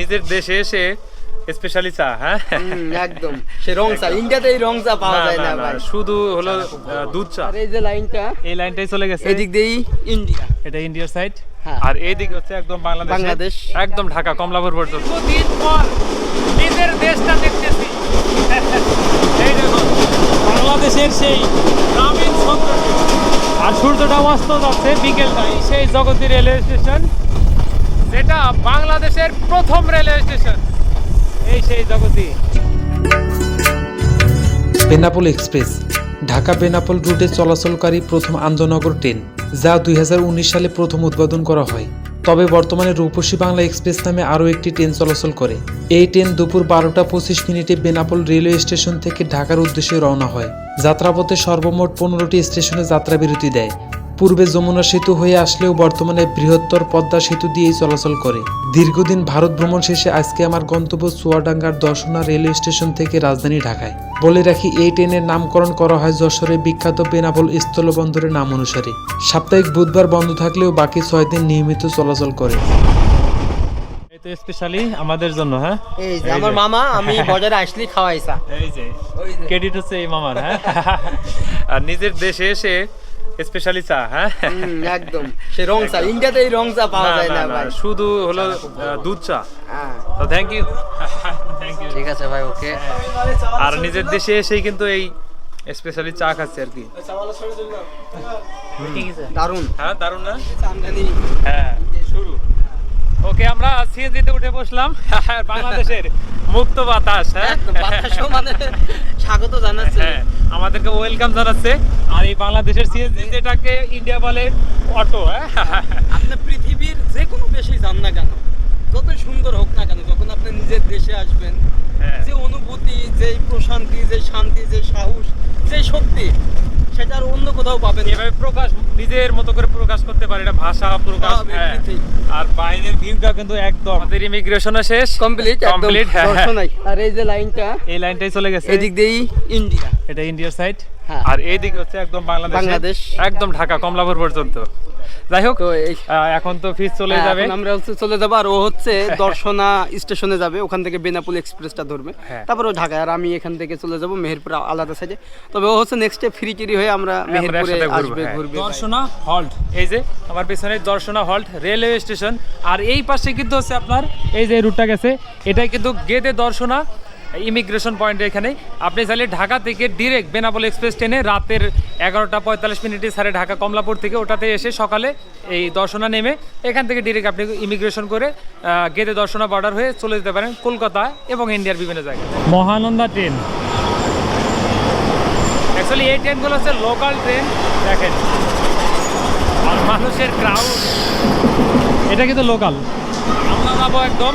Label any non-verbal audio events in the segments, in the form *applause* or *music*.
নিজের দেশে এসে স্পেশালি চা হ্যাঁ? একদম। সে রং চা। ইন্ডিয়াতে এই রং চা পাওয়া যায় না, ভাই। শুধু হলো দুধ চা। এই যে লাইনটা এই লাইনটাই চলে গেছে। এদিক দিয়েই ইন্ডিয়া। এটা ইন্ডিয়ার সাইড হ্যাঁ। আর এই দিক হচ্ছে একদম বাংলাদেশ বাংলাদেশ। একদম ঢাকা কমলাপুর পর্যন্ত। দিন পর নিজের দেশটা দেখতেছি। *laughs* এই দেখুন বাংলাদেশের সেই গ্রামীণ সৌন্দর্য। আর সূর্যটা অস্ত যাচ্ছে বিকেলটাই সেই জগতী রেলওয়ে স্টেশন। যেটা বাংলাদেশের প্রথম রেলওয়ে স্টেশন। এই সেই জগতী। বেনাপোল এক্সপ্রেস, ঢাকা বেনাপোল রুটে চলাচলকারী প্রথম আন্দনগর ট্রেন, যা দুই হাজার উনিশ সালে প্রথম উদ্বোধন করা হয়। তবে বর্তমানে রূপসী বাংলা এক্সপ্রেস নামে আরও একটি ট্রেন চলাচল করে। এই ট্রেন দুপুর বারোটা পঁচিশ মিনিটে বেনাপোল রেলওয়ে স্টেশন থেকে ঢাকার উদ্দেশ্যে রওনা হয়। যাত্রাপথে সর্বমোট পনেরোটি স্টেশনে যাত্রা বিরতি দেয়। পূর্বে যমুনা সেতু হয়ে আসলেও বর্তমানে বৃহত্তর পদ্মা সেতু দিয়েই চলাচল করে। দীর্ঘদিন ভারত ভ্রমণ শেষে আজকে আমার গন্তব্য চুয়াডাঙ্গার দর্শনা রেলওয়ে স্টেশন থেকে রাজধানী ঢাকায়। বলে রাখি এই ট্রেনের নামকরণ করা হয় যশোরে বিখ্যাত বেনাপোল স্থলবন্দরের নাম অনুসারে। সাপ্তাহিক বুধবার বন্ধ থাকলেও বাকি ছয় দিন নিয়মিত চলাচল করে। স্পেশালি আমাদের জন্য হ্যাঁ? এই যে আমার মামা আমি *laughs* বাজারে আসলেই খাওয়াই চা এই যে। ক্রেডিট হচ্ছে এই মামার হ্যাঁ? *laughs* আর নিজের দেশে এসে স্পেশালি চা হ্যাঁ? একদম। সে রং চা ইন্ডিয়াতে এই রং চা পাওয়া যায় না, ভাই। শুধু হলো দুধ চা। হ্যাঁ, তো থ্যাংক ইউ থ্যাংক ইউ ঠিক আছে ভাই ওকে আর নিজের দেশে এসেই কিন্তু এই স্পেশালি চা খাচ্ছে আর কি। দারুণ হ্যাঁ দারুণ না? হ্যাঁ শুরু। ওকে আমরা সিএনজিতে উঠে বসলাম। *laughs* বাংলাদেশের মুক্ত বাতাস হ্যাঁ? বাতাসও মানে *laughs* স্বাগত জানাচ্ছে। হ্যাঁ। আমাদেরকে ওয়েলকাম জানাচ্ছে। আর এই বাংলাদেশের সিএনজি যেটাকে ইন্ডিয়া বলে অটো হ্যাঁ? আপনি পৃথিবীর যে কোনো দেশেই যান না কেন যত সুন্দর হোক না কেন যখন আপনি নিজের দেশে আসবেন হ্যাঁ। যে অনুভূতি যে প্রশান্তি যে শান্তি যে সাহস যে শক্তি সেটা আর অন্য কোথাও পাবেন এভাবে প্রকাশ নিজের মতো করে প্রকাশ করতে পারে এটা ভাষা প্রকাশ হ্যাঁ। আর বাইরের ভিউটা কিন্তু একদম। আমাদের ইমিগ্রেশনও শেষ। কমপ্লিট একদম। কমপ্লিট আর এই যে লাইনটা এই লাইনটাই চলে গেছে। এদিক দিয়েই ইন্ডিয়া। এটা ইন্ডিয়ার সাইড হ্যাঁ। আর এই দিক হচ্ছে একদম বাংলাদেশ বাংলাদেশ। একদম ঢাকা কমলাপুর পর্যন্ত। যাই হোক এখন তো ফিস চলে হ্যাঁ, যাবে। আমরা হচ্ছে চলে যাব আর ও হচ্ছে *laughs* দর্শনা স্টেশনে যাবে ওখান থেকে বেনাপুল এক্সপ্রেসটা ধরবে। হ্যাঁ। তারপর ও ঢাকায় আর আমি এখান থেকে চলে যাব মেহেরপুর আলাদা সাইডে তবে ও হচ্ছে নেক্সট ডে ফ্রিকিরি হয়ে আমরা আমরা মেহেরপুরে আসবে হ্যাঁ। ঘুরবে। দর্শনা হল্ট এই যে আমার পেছনে দর্শনা হল্ট রেলওয়ে স্টেশন আর এই পাশে কিন্তু হচ্ছে আপনার এই যে রুটটা গেছে এটাই কিন্তু গেদে দর্শনা। ইমিগ্রেশন পয়েন্ট এখানে। আপনি চাইলে ঢাকা থেকে ডিরেক্ট বেনাপোল এক্সপ্রেস ট্রেনে রাতের এগারোটা পঁয়তাল্লিশ মিনিটে সারে ঢাকা কমলাপুর থেকে ওটাতে এসে সকালে এই দর্শনা নেমে এখান থেকে ডিরেক্ট আপনি ইমিগ্রেশন করে গেদে দর্শনা বর্ডার হয়ে চলে যেতে পারেন কলকাতা এবং ইন্ডিয়ার বিভিন্ন জায়গায়। মহানন্দা ট্রেন অ্যাকচুয়ালি এই ট্রেনগুলো হচ্ছে লোকাল ট্রেন দেখেন। আর মানুষের ক্রাউড এটা কিন্তু লোকাল আমরা যাব একদম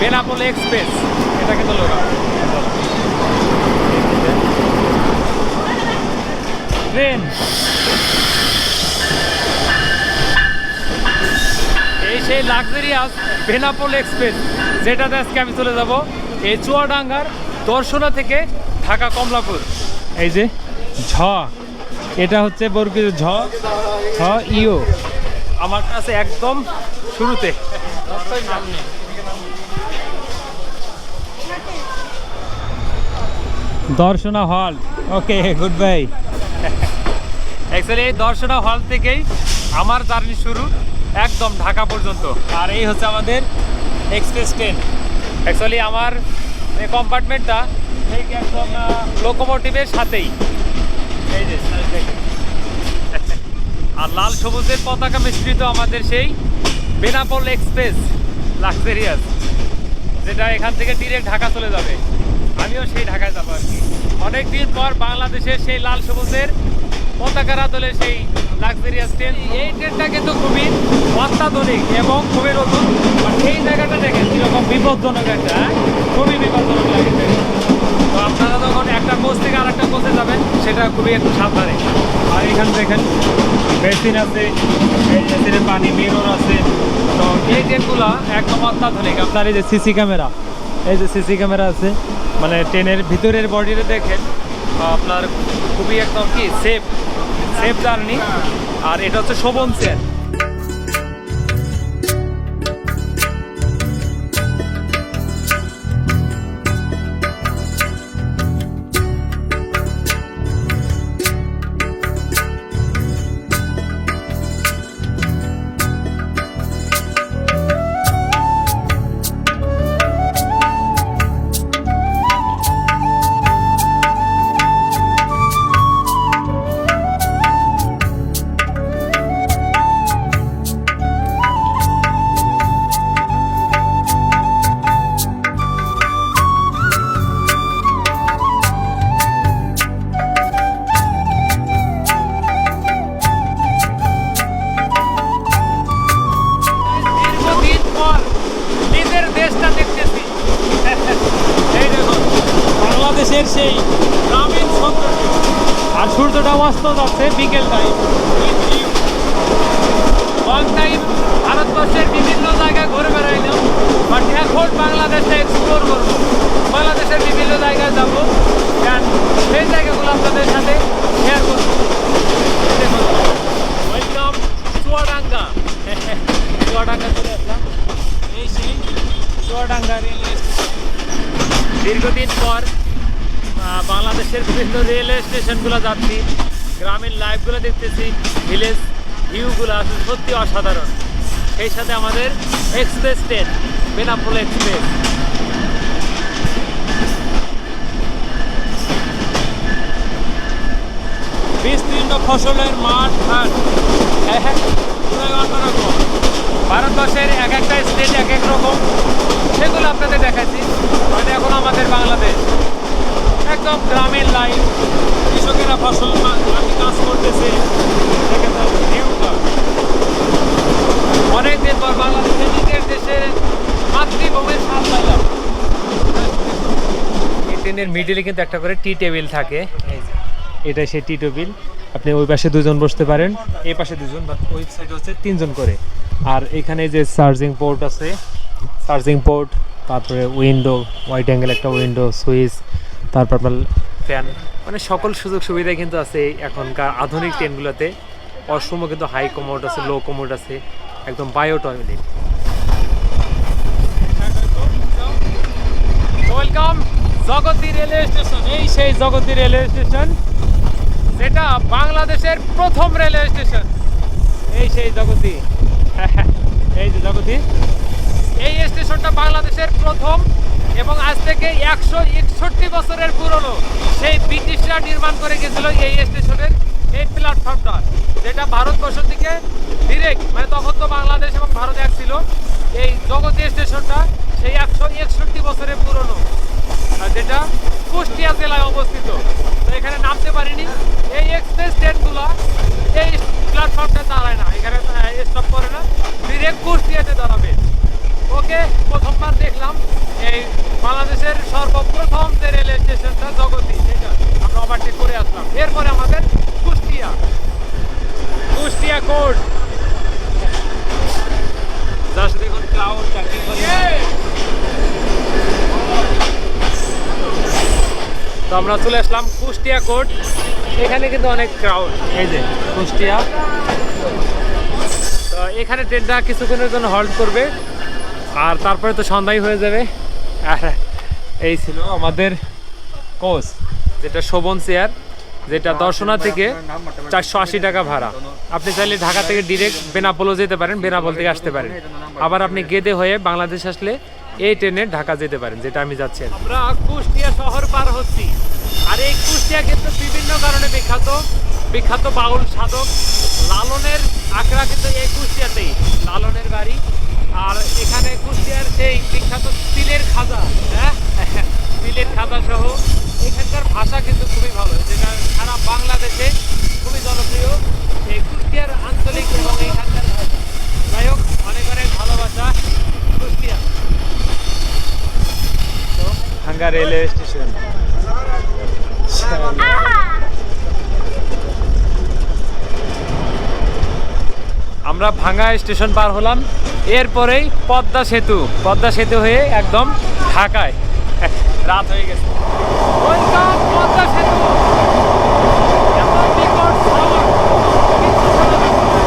বেনাপোল এক্সপ্রেস এটা কিন্তু লোকাল ট্রেন এই সেই লাক্সারিয়াস বেনাপোল এক্সপ্রেস যেটাতে আজকে আমি চলে যাব, এই চুয়াডাঙ্গার দর্শনা থেকে ঢাকা কমলাপুর। এই যে ঝ, এটা হচ্ছে বর্গিত ঝ ঝ ইও আমার কাছে একদম শুরুতে। দর্শনা হল। ওকে, গুড বাই। অ্যাকচুয়ালি এই দর্শনা হল থেকেই আমার জার্নি শুরু একদম ঢাকা পর্যন্ত। আর এই হচ্ছে আমাদের এক্সপ্রেস ট্রেন। অ্যাকচুয়ালি আমার এই কম্পার্টমেন্টটা ঠিক একদম লোকোমোটিভের সাথেই। এই যে আর লাল সবুজের পতাকা মিশ্রিত আমাদের সেই বেনাপোল এক্সপ্রেস লাক্সারিয়াস, যেটা এখান থেকে ডিরেক্ট ঢাকা চলে যাবে। আমিও সেই ঢাকায় যাব আর কি। অনেকদিন পর বাংলাদেশের সেই লাল সবুজের পতাকার আদলে সেই লাক্সারিয়াস ট্রেন এই ট্রেনটা কিন্তু খুবই অত্যাধুনিক এবং খুবই নতুন। এই জায়গাটা দেখেন, কীরকম বিপজ্জনক একটা হ্যাঁ? খুবই বিপজ্জনক লাগে তো আপনারা যখন একটা কোচ থেকে আর একটা কোচে যাবেন, সেটা খুবই একটু সাবধানে। আর এখানে দেখেন বেসিন আছে বেসিনের পানি মিরর আছে। তো এই ট্রেনগুলো একদম অত্যাধুনিক। আপনার এই যে সিসি ক্যামেরা এই যে সিসি ক্যামেরা আছে মানে ট্রেনের ভিতরের বডিতে দেখেন। আপনার খুবই একদম কি সেফ সেফ জার্নি আর এটা হচ্ছে শোভন চেয়ার আর সূর্যটা অস্ত যাচ্ছে বিকেল টাইম লং টাইম ভারতবর্ষের বিভিন্ন জায়গায় ঘুরে বেড়াইলাম বাট এখন বাংলাদেশে এক্সপ্লোর করব। বাংলাদেশের বিভিন্ন জায়গায় যাব। সেই জায়গাগুলো আপনাদের সাথে শেয়ার করব। ওয়েলকাম চুয়াডাঙ্গা। চুয়াডাঙ্গা চলে আসলাম। এই সেই চুয়াডাঙ্গা রেলওয়ে স্টেশন দীর্ঘদিন পর বাংলাদেশের বিভিন্ন রেলওয়ে স্টেশনগুলো যাচ্ছি, গ্রামীণ লাইফগুলো দেখতেছি, ভিলেজ ভিউগুলো আসলে সত্যি অসাধারণ। সেই সাথে আমাদের এক্সপ্রেস ট্রেন, বেনাপোল এক্সপ্রেস। বিস্তীর্ণ ফসলের মাঠ, ঘাট, এক এক ভারতবর্ষের এক একটা স্টেট এক এক রকম। সেগুলো আপনাদের দেখাচ্ছি। মানে এখন আমাদের বাংলাদেশ। একদম গ্রামের লাইফ কৃষকেরা ফসল মা- মাঠে কাজ করতেছে। ভিউটা অনেকদিন পর বাংলাদেশের নিজের দেশে মাতৃভূমির স্বাদ পাইলাম। ট্রেনের মিডিলে কিন্তু একটা করে টি টেবিল থাকে। এটা সেই টি টেবিল আপনি ওই পাশে দুজন বসতে পারেন এই পাশে দুজন বা ওই সাইডে হচ্ছে তিনজন করে। আর এখানে যে চার্জিং পোর্ট আছে চার্জিং পোর্ট তারপরে উইন্ডো হোয়াইট অ্যাঙ্গেল একটা উইন্ডো সুইচ তারপর ফ্যান মানে সকল সুযোগ সুবিধা কিন্তু আছে এখনকার আধুনিক ট্রেনগুলোতে। অসম কিন্তু হাই কমোড আছে লো কমোড আছে, একদম bio toilet welcome Jagati railway station এই সেই জগতী রেলওয়ে স্টেশন যেটা বাংলাদেশের প্রথম রেলওয়ে স্টেশন এই সেই জগতী *laughs* এই যে জগতী এই স্টেশনটা বাংলাদেশের প্রথম এবং আজ থেকে একশো একষট্টি বছরের পুরনো সেই ব্রিটিশরা নির্মাণ করে গেছিল এই স্টেশনের এই প্ল্যাটফর্মটা, যেটা ভারতবর্ষ থেকে ডিরেক্ট মানে তখন তো বাংলাদেশ এবং ভারত এক ছিল, এই জগতী স্টেশনটা সেই একশো একষট্টি বছরের পুরনো যেটা কুষ্টিয়া জেলায় অবস্থিত। তো এখানে নামতে পারিনি। এই এক্সপ্রেস ট্রেনগুলো এই প্ল্যাটফর্মটা দাঁড়ায় না, এখানে স্টপ করে না। ডিরেক্ট কুষ্টিয়াতে দাঁড়াবে। ওকে প্রথমবার দেখলাম এই বাংলাদেশের সর্বপ্রথম যে রেল স্টেশনটা জগতী সেটা আমরা ওভারটেক করে আসলাম। এরপরে আমাদের কুষ্টিয়া। কুষ্টিয়া কোর্ট। জাস্ট দেখুন ক্লাউড চাকরি তো আমরা চলে আসলাম কুষ্টিয়া কোর্ট। এখানে কিন্তু অনেক ক্রাউড এই যে কুষ্টিয়া। তো এখানে ট্রেনটা কিছুক্ষণের জন্য হল্ট করবে। আর তারপরে তো সন্ধ্যায় হয়ে যাবে। আর এই ছিল আমাদের কোচ, যেটা শোভন চেয়ার যেটা দর্শনা থেকে চারশো আশি টাকা ভাড়া। আপনি চাইলে ঢাকা থেকে ডিরেক্ট বেনাপোলও যেতে পারেন, বেনাপোল থেকে আসতে পারেন। আবার আপনি গেদে হয়ে বাংলাদেশ আসলে এই ট্রেনে ঢাকা যেতে পারেন, যেটা আমি যাচ্ছি আমরা কুষ্টিয়া শহর পার হচ্ছি। আর এই কুষ্টিয়া কিন্তু বিভিন্ন কারণে বিখ্যাত। বিখ্যাত বাউল সাধক লালনের আখড়া কিন্তু এই কুষ্টিয়াতেই। লালনের বাড়ি। আর এখানে কুষ্টিয়ার সেই বিখ্যাত তিলের খাজা হ্যাঁ? তিলের খাজা সহ এখানকার ভাষা কিন্তু খুবই ভালো যেটা সারা বাংলাদেশে খুবই জনপ্রিয়। এই কুষ্টিয়ার আঞ্চলিক এবং এখানকার যাই হোক অনেক অনেক ভালোবাসা কুষ্টিয়া। তো ভাঙ্গা রেলওয়ে স্টেশন। আমরা ভাঙ্গা স্টেশন পার হলাম। এরপরেই পদ্মা সেতু। পদ্মা সেতু হয়ে একদম ঢাকায়। রাত হয়ে গেছে। পদ্মা সেতু এত বিকট শহর, কিচ্ছু শোনা যাচ্ছে না।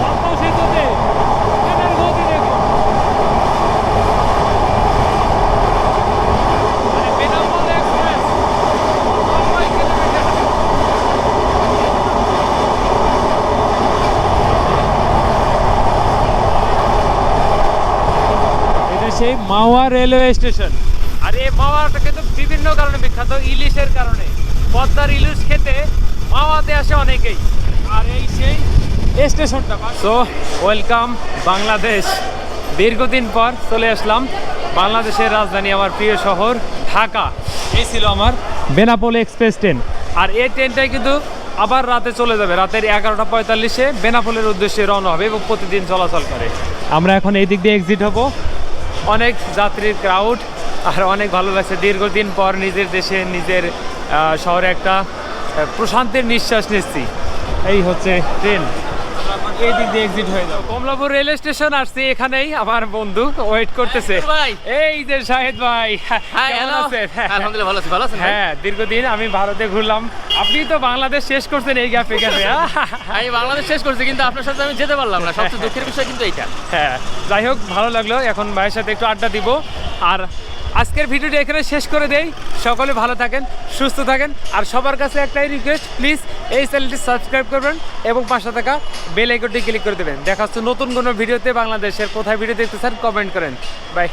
পদ্মা সেতুতে ট্রেনের গতি দেখুন। মানে বেনাপোল এক্সপ্রেস নব্বই কিলোমিটার এটা সেই মাওয়া রেলওয়ে স্টেশন। আর এই মাওয়াটা কিন্তু বিভিন্ন কারণে বিখ্যাত ইলিশের কারণে। পদ্মার ইলিশ খেতে মাওয়াতে আসে অনেকেই। আর এই সেই স্টেশনটা সো ওয়েলকাম বাংলাদেশ। দীর্ঘদিন পর চলে আসলাম বাংলাদেশের রাজধানী আমার প্রিয় শহর ঢাকা। এই ছিল আমার বেনাপোল এক্সপ্রেস ট্রেন। আর এই ট্রেনটাই কিন্তু আবার রাতে চলে যাবে। রাতের এগারোটা পঁয়তাল্লিশে বেনাপোলের উদ্দেশ্যে রওনা হবে এবং প্রতিদিন চলাচল করে। আমরা এখন এই দিক দিয়ে এক্সিট হব। অনেক যাত্রীর ক্রাউড আর অনেক ভালো লাগছে। দীর্ঘদিন পর নিজের দেশে, নিজের শহরে একটা প্রশান্তের নিঃশ্বাস নিচ্ছি। এই হচ্ছে ট্রেন। এই দিক দিয়ে এক্সিট হয়ে যাও কমলাপুর রেল স্টেশন আসছি এখানেই আমার বন্ধু ওয়েট করতেছে। ভাই। এই যে শাহেদ ভাই কেমন আছেন? আলহামদুলিল্লাহ ভালো আছি ভালো আছেন হ্যাঁ দীর্ঘদিন আমি ভারতে ঘুরলাম। আপনি তো বাংলাদেশ শেষ করছেন এই গ্যাপে গ্যাপে আমি বাংলাদেশ শেষ করছি কিন্তু আপনার সাথে আমি যেতে পারলাম না। সবচেয়ে দুঃখের বিষয় কিন্তু এইটা। হ্যাঁ যাই হোক ভালো লাগল। এখন ভাইয়ের সাথে একটু আড্ডা দিব। আর আজকের ভিডিওটি এখানে শেষ করে দেই। সকলে ভালো থাকেন, সুস্থ থাকেন। আর সবার কাছে একটাই রিকোয়েস্ট প্লিজ এই চ্যানেলটি সাবস্ক্রাইব করবেন এবং পাশে থাকা বেল আইকনটি ক্লিক করে দেবেন। দেখা হচ্ছে নতুন কোনো ভিডিওতে বাংলাদেশের কোথায় ভিডিও দেখতে চান কমেন্ট করেন। বাই